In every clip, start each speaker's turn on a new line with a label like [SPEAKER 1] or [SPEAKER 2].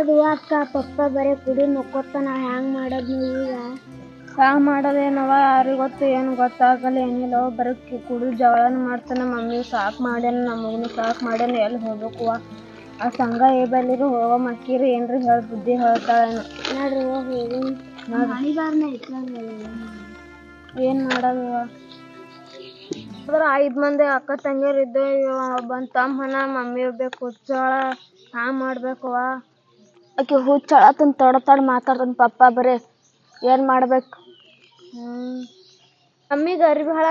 [SPEAKER 1] ಮಾಡೋದು ಅಕ್ಕ ಪಪ್ಪ ಬರೀ ಕುಡಿ ಮಕ್ಕೋತಾನ ಹ್ಯಾಂಗ್ ಮಾಡೋದು ನೀವು ಈಗ?
[SPEAKER 2] ಹ್ಯಾಂಗ ಮಾಡೋದೇನವ? ಯಾರಿಗೆ ಗೊತ್ತು ಏನು ಗೊತ್ತಾಗಲ್ಲ ಏನಿಲ್ಲ. ಬರೀ ಕುಡು ಜಗಳನ ಮಾಡ್ತಾನೆ ಮಮ್ಮಿ ಸಾಕು ಮಾಡ್ಯಾನ ನಮ್ಮ ಮಗನು ಸಾಕು ಮಾಡ್ಯಾನ ಎಲ್ಲಿ ಹೋಗ್ಬೇಕವ್ವ ಆ ಸಂಘ ಏ ಬಲ್ಲಿರು ಹೋಗೋ ಮಕ್ಕಿರಿ ಏನ್ರಿ ಹೇಳಿ ಬುದ್ಧಿ ಹೇಳ್ತಾಳೇನು.
[SPEAKER 1] ನೋಡ್ರಿ ಹೋಗಿ ಮಣಿಬಾರ್ನ
[SPEAKER 2] ಏನು ಮಾಡೋದು ಅದ್ರ ಐದು ಮಂದಿ ಅಕ್ಕ ತಂಗಿಯರು ಇದ್ದ ಒಬ್ಬನ ತಮ್ಮನ ಮಮ್ಮಿ ಒಬ್ಬ ಹುಚ್ಚಾಳ ಹ್ಯಾಂಗ ಮಾಡ್ಬೇಕವ್ವ ಆಕೆ ಹುಚ್ಚು ತನ್ ತಡ ತಡ ಮಾತಾಡ್ತಾನ ಪಪ್ಪ ಬರೀ. ಏನು ಮಾಡ್ಬೇಕು? ಮಮ್ಮಿಗೆ ಅರಿವಿ ಹಾಳ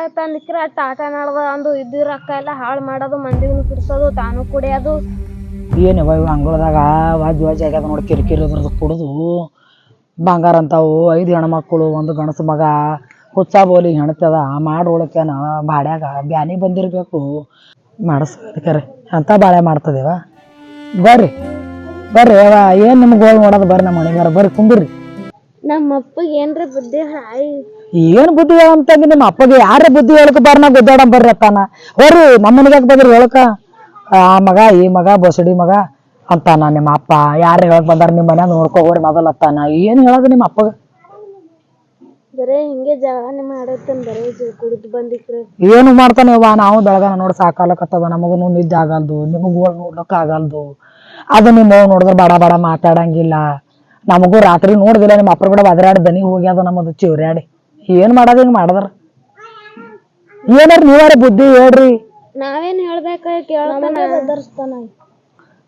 [SPEAKER 2] ಅಟ್ ಆಟ ನಡ್ದ ಅಂದು ಇದ್ದು ರೊಕ್ಕ ಎಲ್ಲ ಹಾಳು ಮಾಡೋದು ಮಂದಿಗೂ ಕುಡ್ಸೋದು ತಾನು ಕುಡಿಯೋದು.
[SPEAKER 3] ಏನವ ಇವು ಅಂಗಳದಾಗ ವಾಜ್ ವಾಜ್ ಆಗ್ಯದ ನೋಡಿ ಕಿರಿಕಿರಿ ಅದ್ರದ್ದು ಕುಡಿದು. ಬಂಗಾರ ಅಂತಾವು ಐದು ಹೆಣ್ಮಕ್ಳು ಒಂದು ಗಂಡಸು ಮಗ. ಹುಚ್ಚ ಬೋಲಿ ಹೆಣ್ತದ ಮಾಡೋಳಕೇನ ಬಾಡ್ಯಾಗ ಬ್ಯಾನಿ ಬಂದಿರಬೇಕು. ಮಾಡಿಸ್ಬೇಕರೆ ಅಂತ ಬಾಳೆ ಮಾಡ್ತದೇವ. ಬರ್ರಿ. ಬರ್ರಿ ಅವ ಏನ್ ನಿಮ್ ಗೋಳ್ ನೋಡೋದು ಬರ್ರಿ ನಮ್ಮ ಮನೆಗಾರ ಬರ್ರಿ ಕುಂದ್ರಿ.
[SPEAKER 2] ನಮ್ಮ ಅಪ್ಪಗೆ ಏನ್ರ ಬುದ್ಧಿ ಹಾಯ್.
[SPEAKER 3] ಏನು ಬುದ್ಧಿ ಅಂತಂಗಿ ನಿಮ್ಮ ಅಪ್ಪಗೆ ಯಾರ ಬುದ್ಧಿ ಹೇಳಕ್ ಬರ್ನ ಗುದ್ದಾಡ ಬರ್ರಿ ಅತ್ತಾನ. ಬರ್ರಿ ನಮ್ಮ ಮನೆಗೆ ಬಂದ್ರಿ ಹೇಳಕ? ಆ ಮಗ ಈ ಮಗ ಬಸಡಿ ಮಗ ಅಂತಾನ ನಿಮ್ಮ ಅಪ್ಪ. ಯಾರು ಹೇಳಕ್ ಬಂದಾರ ನಿಮ್ಮ ಮನ್ಯಾಗ ನೋಡ್ಕೊ ಹೋರಿ ಮೊದಲ ಅತ್ತಾನ. ಏನ್ ಹೇಳೋದು ನಿಮ್ಮ ಅಪ್ಪಗ?
[SPEAKER 2] ಬರೇ ಹಿಂಗೆ ಜಗಳನೆ ಮಾಡತ್ತನ್ ಬರೇ ಕುಡಿದು ಬಂದಿಕ್ರಿ.
[SPEAKER 3] ಏನು ಮಾಡ್ತಾನೆ ಅವ್ವ? ನಾವು ಬೆಳಗಾನ ನೋಡಿ ಸಾಕಾಲಕತ್ತದ ನಮಗೂ ನಿದ್ದೆ ಆಗಲ್ದು ನಿಮಗೂ ನೋಡ್ಲಕ್ಕ ಆಗಲ್ದು. ಅದು ನಿಮ್ಮ ನೋಡಿದ್ರೆ ಬಡ ಬಡ ಮಾತಾಡಂಗಿಲ್ಲ. ನಮಗೂ ರಾತ್ರಿ ನೋಡಿದಿಲ್ಲ ನಿಮ್ಮ ಅಪ್ಪರ ಕೂಡ ಬದರಾಡಿ ದನಿ ಹೋಗ್ಯಾದ ನಮ್ಮದು ಚಿವ್ರ್ಯಾಡಿ. ಏನ್ ಮಾಡೋದು ಹಿಂಗ್ ಮಾಡದ್ರ? ಏನಾರ ನೀವಾರ ಬುದ್ಧಿ ಹೇಳ್ರಿ.
[SPEAKER 2] ನಾವೇನ್ ಹೇಳ್ಬೇಕ ಕೇಳ್ತಾನ.
[SPEAKER 1] ಬೆದರ್ಸ್ತಾನ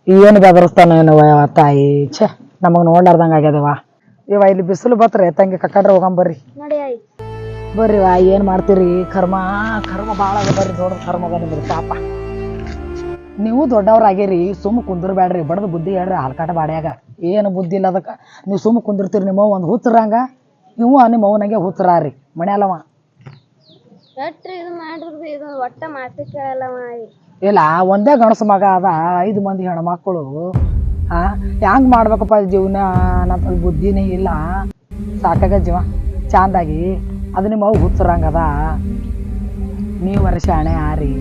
[SPEAKER 3] ಏನು ಬೆದರಿಸ್ತಾನ ಏನವ ತಾಯಿ? ಛೆ ನಮಗ್ ನೋಡ್ಲಾರ್ದಂಗ ಆಗ್ಯದವ ಇವ ಇಲ್ಲಿ ಬಿಸಿಲು ಬತ್ರೆ ತಂಗಿ ಕಕ್ಕಡ್ರೆ ಹೋಗಂಬರ್ರಿ ಬರ್ರಿ. ವಾ ಏನ್ ಮಾಡ್ತೀರಿ? ಕರ್ಮ ಕರ್ಮ ಭಾಳ ಬರ್ರಿ ದೊಡ್ಡ ಕರ್ಮ ಅದ ನಿಮ್ದು ಪಾಪ. ನೀವು ದೊಡ್ಡವ್ರಾಗಿರಿ ಸುಮ್ಮ ಕುಂದಿರ್ಬೇಡ್ರಿ ಬಡದು ಬುದ್ಧಿ ಹೇಳ್ರಿ ಹಾಲ್ಕಾಟ ಬಾಡ್ಯಾಗ. ಏನು ಬುದ್ಧಿ ಇಲ್ಲ ಅದಕ್ಕೆ. ನೀವು ಸುಮ್ಮ ಕುಂದಿರ್ತೀರಿ ನಿಮ್ಮ ಒಂದು ಹುಚ್ಚರಂಗ ಇವು ನಿಮ್ಮ ಅವನಂಗೆ ಹುಚ್ಚರಾರಿ. ಮನ್ಯಾಲವ.
[SPEAKER 2] ಎಟ್ರಿ ಇದು ಮಾಡಿದ್ರು ಇದು ಒಟ್ಟ ಮಾತು ಕೇಳಲ್ಲ ಮಾಡಿ
[SPEAKER 3] ಇಲ್ಲ ಒಂದೇ ಗಣಸು ಮಗ ಅದ ಐದು ಮಂದಿ ಹೆಣ್ಮಕ್ಳು. ಹಾ ಹೆಂಗ್ ಮಾಡ್ಬೇಕಪ್ಪ ಜೀವನ? ನಮ್ಮ ಬುದ್ಧಿನೇ ಇಲ್ಲ. ಸಾಕಾಗ ಜೀವ ಚಂದಾಗಿ. ಅದು ನಿಮ್ಮ ಅವು ನೀವು ನೀವರ ಶಾಣೆ ಆರಿ.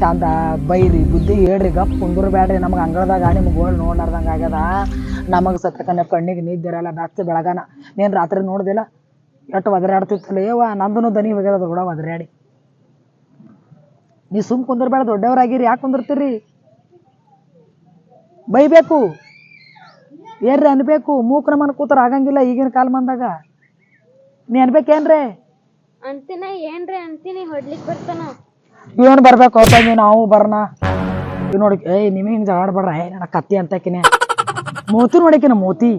[SPEAKER 3] ಚಂದ, ಬೈರಿ, ಬುದ್ಧಿ, ಹೇಳ್ರಿ, ಗಪ್ ಕುಂದ್ರಬೇಡ್ರಿ ನಮ್ಗೆ ಅಂಗಳದಾಗ ನಿಮ್ಗೆ ಗೋಳ್ ನೋಡ್ಲಾರ್ದಂಗ ಆಗ್ಯದ. ನಮಗೆ ಸತ್ತಕನ್ನ ಕಣ್ಣಿಗೆ ನಿದ್ದಿರಲ್ಲ ಬೆಚ್ಚ ಬೆಳಗನ. ನೀನು ರಾತ್ರಿ ನೋಡ್ದಿಲ್ಲ ಎಷ್ಟು ಒದರಾಡ್ತಿತ್ತಲ್ಲ ಏವ ನಂದನು ದನಿ ಹೋಗ್ಯದ ಕೂಡ ಒದರಾಡಿ. ನೀ ಸುಮ್ ಕುಂದ್ರಬೇಡ ದೊಡ್ಡವರಾಗಿರಿ, ಯಾಕೆ ಕುಂದಿರ್ತೀರಿ ಬೈಬೇಕು. ಏನ್ರಿ ಅನ್ಬೇಕು? ಮೂಕ್ರ ಮನ್ ಕೂತರ ಆಗಂಗಿಲ್ಲ ಈಗಿನ ಕಾಲ ಮಂದಾಗ. ನೀ ಅನ್ಬೇಕೇನ್ರೇ
[SPEAKER 2] ಅಂತಿನ ಏನ್ರಿ ಅಂತೀನಿ, ಹೊಡ್ಲಿಕ್ ಬರ್ತಾನ.
[SPEAKER 3] ಏನು ಬರ್ಬೇಕು ತಂಗಿ ನಾವು ಬರ್ನ. ಇವ್ ನೋಡಿ ಏಯ್, ನಿಮಗೆ ಹಿಂಗೆ ಜಗಾಡ್ಬೇಡ್ರ ಏ, ನನ್ನ ಕತ್ತಿ ಅಂತಕಿನೇ ಮೋತಿ ನೋಡಿಕಿನ ಮೋತಿ.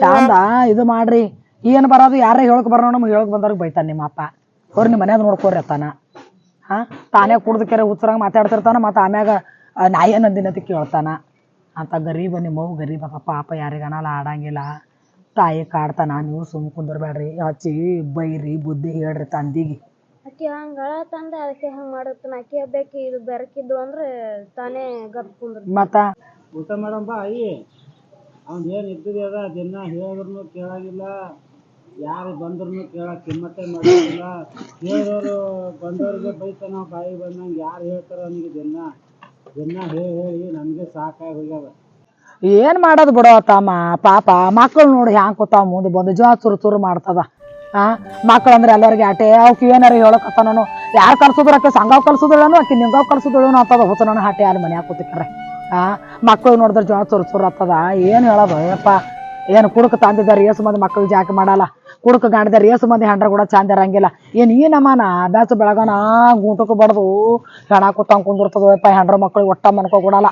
[SPEAKER 3] ಚಂದ, ಇದು ಮಾಡ್ರಿ. ಏನು ಬರೋದು? ಯಾರೇ ಹೇಳಕ್ ಬರೋ ನಮ್ಗೆ ಹೇಳಕ್ ಬಂದವ್ರಿಗೆ ಬೈತಾನೆ ನಿಮ್ಮ ಅಪ್ಪ. ಅವ್ರು ನಿಮ್ಮ ಮನ್ಯಾಗ ನೋಡ್ಕೋರಿ ಅತ್ತಾನ. ಹಾ? ತಾನೇ ಕುಡ್ದ ಕೆರೆ ಹುಚ್ಚರಂಗ ಮಾತಾಡ್ತಿರ್ತಾನ ಮತ್ತು ಆಮ್ಯಾಗ ನಾಯಿ ನಂದಿನ ನಂದಿನತಿ ಕೇಳ್ತಾನ. ಅಂತ ಗರೀಬ ನಿಮ್ಮ ಗರೀಬ ಪಾಪ ಯಾರಿಗನಲ್ಲ ಆಡಂಗಿಲ್ಲ. ತಾಯಿ ಕಾಡ್ತಾನ, ನೀವು ಸುಮ್ ಕುಂದರ್ಬೇಡ್ರಿ ಹಚ್ಚಿ ಬೈರಿ, ಬುದ್ಧಿ ಹೇಳ್ರಿ ತಂದಿಗೆ.
[SPEAKER 2] ಆಕಿ ಹಂಗ ತಂದ ಅದಕ್ಕೆ ಹಂಗ ಮಾಡತ್ತಾನ ಆಕಿ ಹಬ್ಬಕ್ಕೆ ಇದು ಬೆರಕಿದ್ದು ಅಂದ್ರೆ ತಾನೇ ಗಪ್ ಕುಂದ್ರ
[SPEAKER 3] ಮತ್ತ?
[SPEAKER 4] ಊಟ ಮಾಡಮ್ ಬಾ ಅಯ್ಯಿ. ಅವ್ನ ಏನು ಇದ್ದದ ಅದ? ದಿನ ಹೇಳಿದ್ರು ಕೇಳಾಗಿಲ್ಲ. ಯಾರು ಬಂದ್ರು ಕೇಳಕ್ ಕಿಮ್ಮತ್ತೆ ಮಾಡೋದಿಲ್ಲ ಹೇಳಿದವರು ಬಂದವ್ರಿಗೆ ಬೈತಾನ ಬಾಯಿ ಬಂದಂಗೆ ಯಾರು ಹೇಳ್ತಾರ ಅವನಿಗೆ ದಿನ. ದಿನ ಹೇಳಿ ಹೇಳಿ ನಮಗೆ ಸಾಕಾಗಿ ಹೋಗ್ಯದ
[SPEAKER 3] ಏನ್ ಮಾಡೋದು ಬಿಡೋ ತಮ್ಮ ಪಾಪ. ಮಕ್ಕಳು ನೋಡಿ ಹ್ಯಾಂಗ್ ಕೂತಾವ ಮುಂದೆ ಬಂದು ಜೋ ಚುರು ಚುರು ಮಾಡ್ತದ. ಆ? ಮಕ್ಕಳಂದ್ರೆ ಎಲ್ಲರಿಗೆ ಆಟೆ ಅವಕ್ಕೆ ಏನಾರ ಹೇಳಕತ್ತ ನಾನು ಯಾರು ಕಲ್ಸಿದ್ರು ಅಕ್ಕ ಸಂಗಾವ್ ಕಲ್ಸಿದಳನು ಆಕೆ ನಿಂಗಾವ್ ಕಲ್ಸಿದಳನು ಅಂತದ ಹೊಸ ನಾನು ಹಾಟೆ ಅಲ್ಲಿ ಮನ್ಯಾಗ ಕೂತಿಕ್ರೆ ಆ? ಮಕ್ಕಳು ನೋಡಿದ್ರೆ ಜೋಳ ಚುರು ಚುರು ಆಗ್ತದ ಏನು ಹೇಳೋದು ಯಪ್ಪ ಏನು ಕುಡುಕ ತಂದಿದ್ದಾರೆ, ಏಸು ಮಂದಿ ಮಕ್ಕಳಿಗೆ ಜಾಕೆ ಮಾಡಲ್ಲ. ಕುಡುಕ ಗಾಡಿದಾರೆ, ಏಸು ಮಂದಿ ಹೆಂಡ್ರ ಕೂಡ ಚಂದ ಇರಂಗಿಲ್ಲ. ಏನು ಈ ನಮ್ಮನ ಬ್ಯಾಸ ಬೆಳಗನ ಗೂಟಕ್ಕೆ ಬಡ್ದು ಹೆಣ ಕೂತ ಕುಂದಿರ್ತದ ಹೆಂಡ್ರ ಮಕ್ಕಳಿಗೆ ಒಟ್ಟ ಮನ್ಕೋ ಕೊಡಲ್ಲ.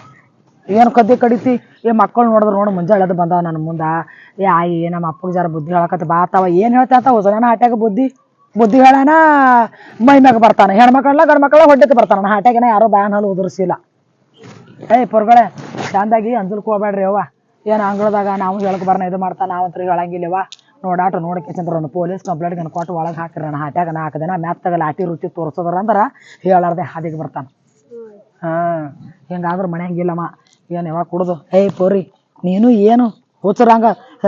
[SPEAKER 3] ಏನು ಕದ್ದಿ ಕಡಿತಿ? ಏ, ಮಕ್ಕಳು ನೋಡಿದ್ರೆ ನೋಡಿ ಮುಂಜಾನೆ ಎದ್ದು ಬಂದಾವ ನನ್ನ ಮುಂದೆ. ಏ, ಆಯಿ, ನಮ್ಮ ಅಪ್ಪಗೆ ಜರ ಬುದ್ಧಿ ಹೇಳಕತ್ತ ಬಾತಾವ ಏನು ಹೇಳ್ತಾ ಹೊಸನ ಆಟ್ಯಾಗ ಬುದ್ಧಿ? ಬುದ್ಧಿ ಹೇಳಾನ? ಮೈ ಮ್ಯಾಗ ಬರ್ತಾನೆ. ಹೆಣ್ಮಕ್ಳಲ್ಲ ಗಂಡು ಮಕ್ಕಳ ಬರ್ತಾನೆ. ಬರ್ತಾನ ಹಾಟ್ಯಾಗನ ಯಾರೋ ಬ್ಯಾನ್ ಹಲ್ಲು ಉದುರಿಸಿಲ್ಲ. ಏಯ್ ಪೊರ್ಗಳೆ, ಚಂದಾಗಿ ಅಂಜಲ್ಕ್ ಹೋಗ್ಬೇಡ್ರಿ ಅವ್ವ. ಏನು ಅಂಗಳದಾಗ ನಾವು ಹೇಳಕ್ ಬರ್ನ ಇದು ಮಾಡ್ತಾ ಅಂತ ಹೇಳಂಗಿಲ್ಲವ ನೋಡಾಟ ನೋಡಕ್ಕೆ ಚಂದ್ರ ಪೊಲೀಸ್ ಕಂಪ್ಲೇಂಟ್ ಗನ್ ಕೊಟ್ಟು ಒಳಗೆ ಹಾಕಿರ ನಾನು ಹಾಟ್ಯಾಗ ನಾ ಹಾಕದೇನ ಮ್ಯಾತ್ತಾಗ ಲಾಟಿ ರುಚಿ ತೋರಿಸೋದ್ರ ಅಂದ್ರೆ ಹೇಳಾರ್ದೆ ಹಾದಿಗೆ ಬರ್ತಾನೆ. ಹಾಂ, ಹಿಂಗಾದ್ರೆ ಮನ್ಯಾಂಗಿಲ್ಲಮ್ಮ ಏನು ಯಾವಾಗ ಕುಡ್ದು? ಏಯ್ ಪೋರಿ ನೀನು ಏನು? ಹುಚ್ಚರಂಗ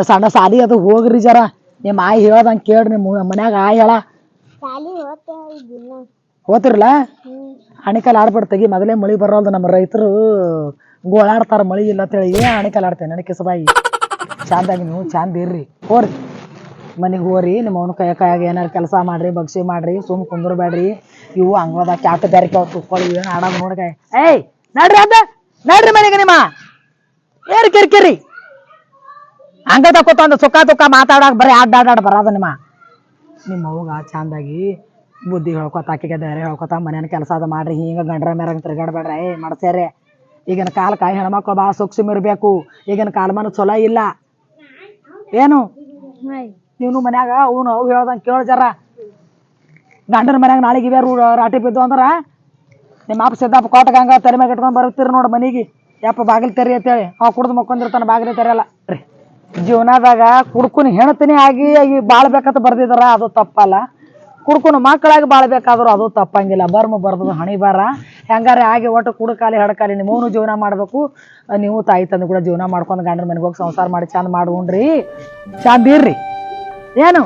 [SPEAKER 3] ಸಣ್ಣ ಸಾಲಿ ಅದು ಹೋಗ್ರಿ ಜರ. ನಿಮ್ಮ ಆಯಿ ಹೇಳ್ದಂಗೆ ಕೇಳ್ರಿ ನಿಮ್ಮ ಮನ್ಯಾಗ ಆಯಿ ಹೇಳ.
[SPEAKER 1] ಸಾಲಿ
[SPEAKER 3] ಅಣಿಕಲ್ ಹಣಿಕಾಲ ಆಡ್ಬಿಡ್ ತೆಗಿ ಮೊದಲೇ ಮಳಿ ಬರೋದು ನಮ್ಮ ರೈತರು. ಗೋಳಾಡ್ತಾರ ಮಳಿ ಇಲ್ಲ ಅಂತೇಳಿ ಏನ್ ಹಣಿಕಾಲ್ ಆಡ್ತೇನೆ ನನಗೆ ಕಿಸಬಾಯಿ ಚಂದಾಗಿ ನೀವು ಚಂದ ಇರ್ರಿ. ಹೋರಿ. ಮನೆಗೆ ಹೋರಿ ನಿಮ್ಮ ಅವನ ಕೈ ಕೈಯಾಗ ಏನಾರು ಕೆಲಸ ಮಾಡ್ರಿ ಬಗ್ಸಿ ಮಾಡ್ರಿ ಸುಮ್ ಕುಂದ್ರಬೇಡ್ರಿ. ಇವು ಅಂಗಳದಾಗ ಕ್ಯಾಟ್ ಬೇರೆ ತುಕ್ಕೊಳ್ಳಿ ಏನು ಆಡೋದು ನೋಡ್ಕ ಏಯ್ ನಡ್ರಿ ಅದ ನಡ್ರಿ ಮನೆಗೆ ನಿಮ್ಮ. ಏರ್ ಕಿರಿಕಿರಿ ಹಂಗ ತಕೋತಂದ ಸುಖ ತುಕ್ಕ ಮಾತಾಡಾಕ ಬರೀ ಅಡ್ಡಾಡ ಅಡ್ಡಾಡ್ ಬರೋದ ನಿಮ್ಮ. ನಿಮ್ಮ ಅವ್ಗ ಚಂದಾಗಿ ಬುದ್ಧಿ ಹೇಳ್ಕೊತ ಆಕಿಗೆ ಧೈರ್ಯ ಹೇಳ್ಕೊತ ಮನೇನ ಕೆಲಸ ಅದ ಮಾಡ್ರಿ ಹಿಂಗ ಗಂಡ್ರ ಮೇರಂಗ್ ತಿರ್ಗಾಡ್ಬೇಡ್ರ ಏ ಮಾಡ್ಸ್ಯಾರೆ. ಈಗಿನ ಕಾಲಕ್ಕೆ ಹೆಣ್ಮಕ್ಳು ಭಾಳ ಸೂಕ್ಷ್ಮ ಇರಬೇಕು. ಈಗಿನ ಕಾಲಮಾನ ಚಲೋ ಇಲ್ಲ. ಏನು? ನೀನು ಮನ್ಯಾಗ ಅವನು ಅವು ಹೇಳ್ದಂಗೆ ಕೇಳು ಜರ. ಗಂಡನ ಮನ್ಯಾಗ ನಾಳೆಗೆ ಇವ್ಯಾರು ರಾಟಿ ಬಿದ್ದು ಅಂದ್ರ ನಿಮ್ಮ ಅಪ್ಪ ಸಿದ್ದಪ್ಪ ಕೋಟಗಂಗ ತಲೆ ಮ್ಯಾಗ ಇಟ್ಕೊಂಡು ಬರುತ್ತೀರಿ ನೋಡಿ ಮನೆಗೆ. ಯಪ್ಪ ಬಾಗಿಲು ತೆರಿ ಅಂತೇಳಿ. ಅವ ಕುಡ್ದು ಮಕ್ಕೊಂದಿರ್ತಾನೆ, ಬಾಗಿಲು ತೆರೆಯಲ್ಲ. ರೀ, ಜೀವನದಾಗ ಕುಡ್ಕೊಂಡು ಹೆಣ್ತಿನಿ ಆಗಿ ಆಗಿ ಬಾಳ್ಬೇಕಂತ ಬರ್ದಿದಾರ, ಅದು ತಪ್ಪಲ್ಲ. ಕುಡ್ಕೊಂಡು ಮಕ್ಕಳಾಗಿ ಬಾಳ್ಬೇಕಾದ್ರೂ ಅದು ತಪ್ಪಂಗಿಲ್ಲ. ಬರ್ಮ ಬರ್ದು ಹಣಿ ಬಾರ. ಹೆಂಗಾರೆ ಆಗಿ ಒಟ್ಟು ಕುಡ್ಕಾಲಿ, ಹಡಕಾಲಿ ನಿಮ್ಮವನು ಜೀವನ ಮಾಡಬೇಕು. ನೀವು ತಾಯಿ ತಂದು ಕೂಡ ಜೀವನ ಮಾಡ್ಕೊಂಡು ಗಂಡನ ಮನೆಗೆ ಹೋಗಿ ಸಂಸಾರ ಮಾಡಿ ಚಂದ ಮಾಡಿ ಚಂದ ಇರ್ರಿ. ಏನು?